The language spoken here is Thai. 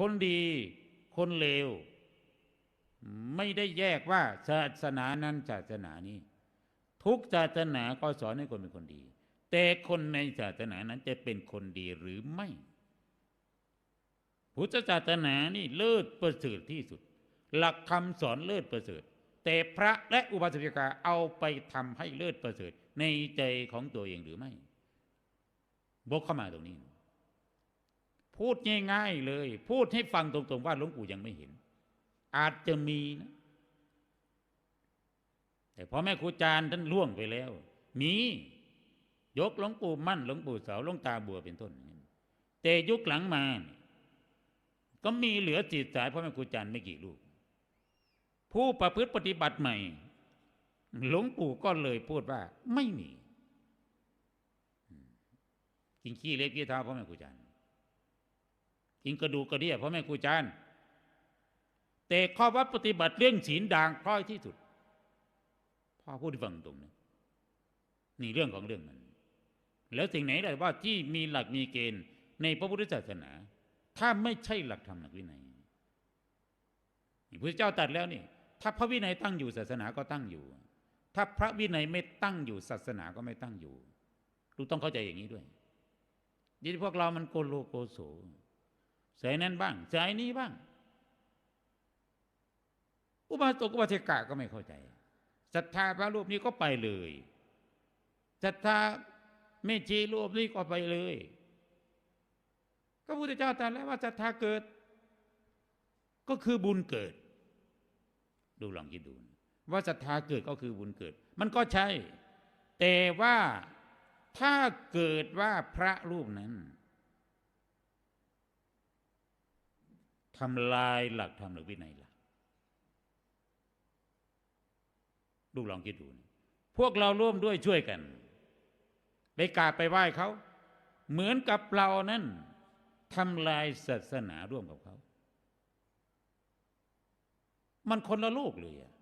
คนดีคนเลว ไม่ได้แยกว่าศาสนานั้นศาสนานี้ ทุกศาสนาก็สอนให้คนเป็นคนดี แต่คนในศาสนานั้นจะเป็นคนดีหรือไม่ พุทธศาสนานี่เลิศประเสริฐที่สุด หลักคำสอนเลิศประเสริฐ แต่พระและอุบาสกิกาเอาไปทำให้เลิศประเสริฐในใจของตัวเองหรือไม่บกเข้ามาตรงนี้ พูดง่ายๆเลย พูดให้ฟังตรงๆว่าหลวงปู่ยังไม่เห็น อาจจะมีนะแต่พอแม่ครูจารย์ท่านล่วงไปแล้ว มียกหลวงปู่มั่นหลวงปู่เสาหลวงตาบัวเป็นต้น แต่ยุคหลังมาเนี่ยก็มีเหลือจิตสายพ่อแม่ครูจารย์ไม่กี่ลูก ผู้ประพฤติปฏิบัติใหม่ หลวงปู่ก็เลยพูดว่าไม่มีกินขี้เล็บขี้เท้าพ่อแม่ครูจารย์ กินกระดูกกระเดี่ยพ่อแม่ครูอาจารย์ แต่ข้อวัดปฏิบัติเรื่องศีลด่างพร้อยที่สุดพ่อพูดฟังตรงนะนี่เรื่องของเรื่องมัน แล้วสิ่งไหนได้ว่าที่มีหลักมีเกณฑ์ในพระพุทธศาสนา ถ้าไม่ใช่หลักธรรมหลักวินัยพระเจ้าตัดแล้วนี่ ถ้าพระวินัยตั้งอยู่ศาสนาก็ตั้งอยู่ ถ้าพระวินัยไม่ตั้งอยู่ศาสนาก็ไม่ตั้งอยู่ลูต้องเข้าใจอย่างนี้ด้วยยี่พวกเรามันโกโลโกโส สายนั้นบ้างสายนี้บ้าง อุบาสกอุบาสิกาก็ไม่เข้าใจศรัทธาพระรูปนี้ก็ไปเลยศรัทธาเมชีรูปนี้ก็ไปเลยก็พุทธเจ้าตรัสแล้วว่าศรัทธาเกิด ก็คือบุญเกิด ดูลองคิดดูว่าศรัทธาเกิดก็คือบุญเกิด มันก็ใช่ แต่ว่าถ้าเกิดว่าพระรูปนั้น ทำลายหลักธรรมหรือวินัยล่ะลูกลองคิดดูนะพวกเราร่วมด้วยช่วยกัน ไปกราบไปไหว้เขา เหมือนกับเรานั้นทำลายศาสนาร่วมกับเขา มันคนละโลกเลยอะ